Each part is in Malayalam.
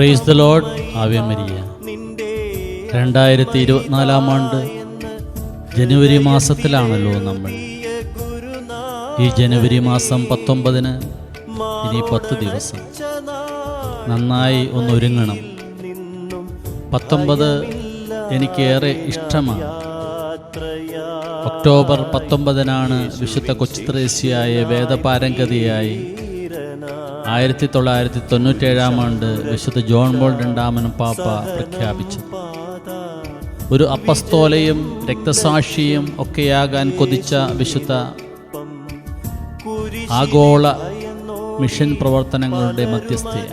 Praise the Lord Ave Maria രണ്ടായിരത്തി ഇരുപത്തിനാലാം ആണ്ട് ജനുവരി മാസത്തിലാണല്ലോ നമ്മൾ. ഈ ജനുവരി മാസം പത്തൊമ്പതിന് ഇനി പത്ത് ദിവസം. നന്നായി ഒന്നൊരുങ്ങണം. പത്തൊമ്പത് എനിക്കേറെ ഇഷ്ടമാണ്. ഒക്ടോബർ പത്തൊമ്പതിനാണ് വിശുദ്ധ കൊച്ചുത്രേസ്യായ വേദപാരംഗതിയായി ആയിരത്തി തൊള്ളായിരത്തി തൊണ്ണൂറ്റേഴാം ആണ്ട് വിശുദ്ധ ജോൺ ബോൾ രണ്ടാമനും പാപ്പ പ്രഖ്യാപിച്ചു. ഒരു അപ്പസ്തോലയും രക്തസാക്ഷിയും ഒക്കെയാകാൻ കൊതിച്ച വിശുദ്ധ ആഗോള മിഷൻ പ്രവർത്തനങ്ങളുടെ മധ്യസ്ഥയ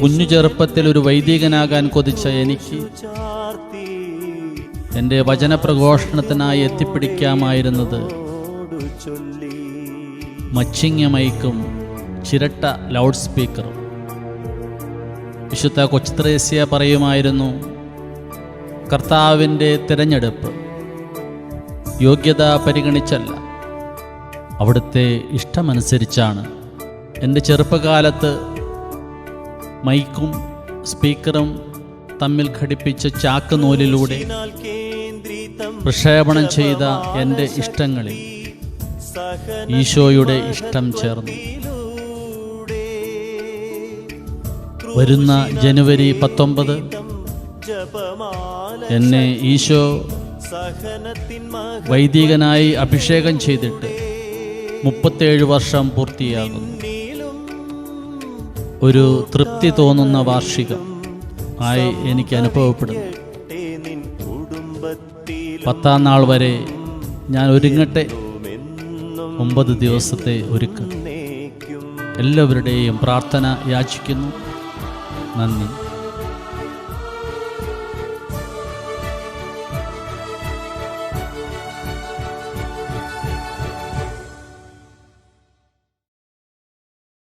കുഞ്ഞു ചെറുപ്പത്തിൽ ഒരു വൈദികനാകാൻ കൊതിച്ച എനിക്ക് എന്റെ വചനപ്രഘോഷണത്തിനായി എത്തിപ്പിടിക്കാമായിരുന്നത് മച്ചിങ്ങ മൈക്കും ചിരട്ട ലൗഡ് സ്പീക്കറും വിശുദ്ധ കൊച്ചുത്രേസ്യ പറയുമായിരുന്നു കർത്താവിന്റെ തിരഞ്ഞെടുപ്പ് യോഗ്യത പരിഗണിച്ചല്ല. അവിടുത്തെ ഇഷ്ടമനുസരിച്ചാണ്. എന്റെ ചെറുപ്പകാലത്ത് മൈക്കും സ്പീക്കറും തമ്മിൽ ഘടിപ്പിച്ച ചാക്ക് നൂലിലൂടെ പ്രക്ഷേപണം ചെയ്ത എന്റെ ഇഷ്ടങ്ങളിൽ ഈശോയുടെ ഇഷ്ടം ചേർന്നു. വരുന്ന ജനുവരി പത്തൊമ്പത് എന്നെ ഈശോ വൈദികനായി അഭിഷേകം ചെയ്തിട്ട് മുപ്പത്തേഴ് വർഷം പൂർത്തിയാകുന്നു. ഒരു തൃപ്തി തോന്നുന്ന വാർഷികം ആയി എനിക്ക് അനുഭവപ്പെടുന്നു. പത്താം നാൾ വരെ ഞാൻ ഒരുങ്ങട്ടെ. ഒമ്പത് ദിവസത്തെ ഒരുക്കം. എല്ലാവരുടെയും പ്രാർത്ഥന യാചിക്കുന്നു. നന്ദി.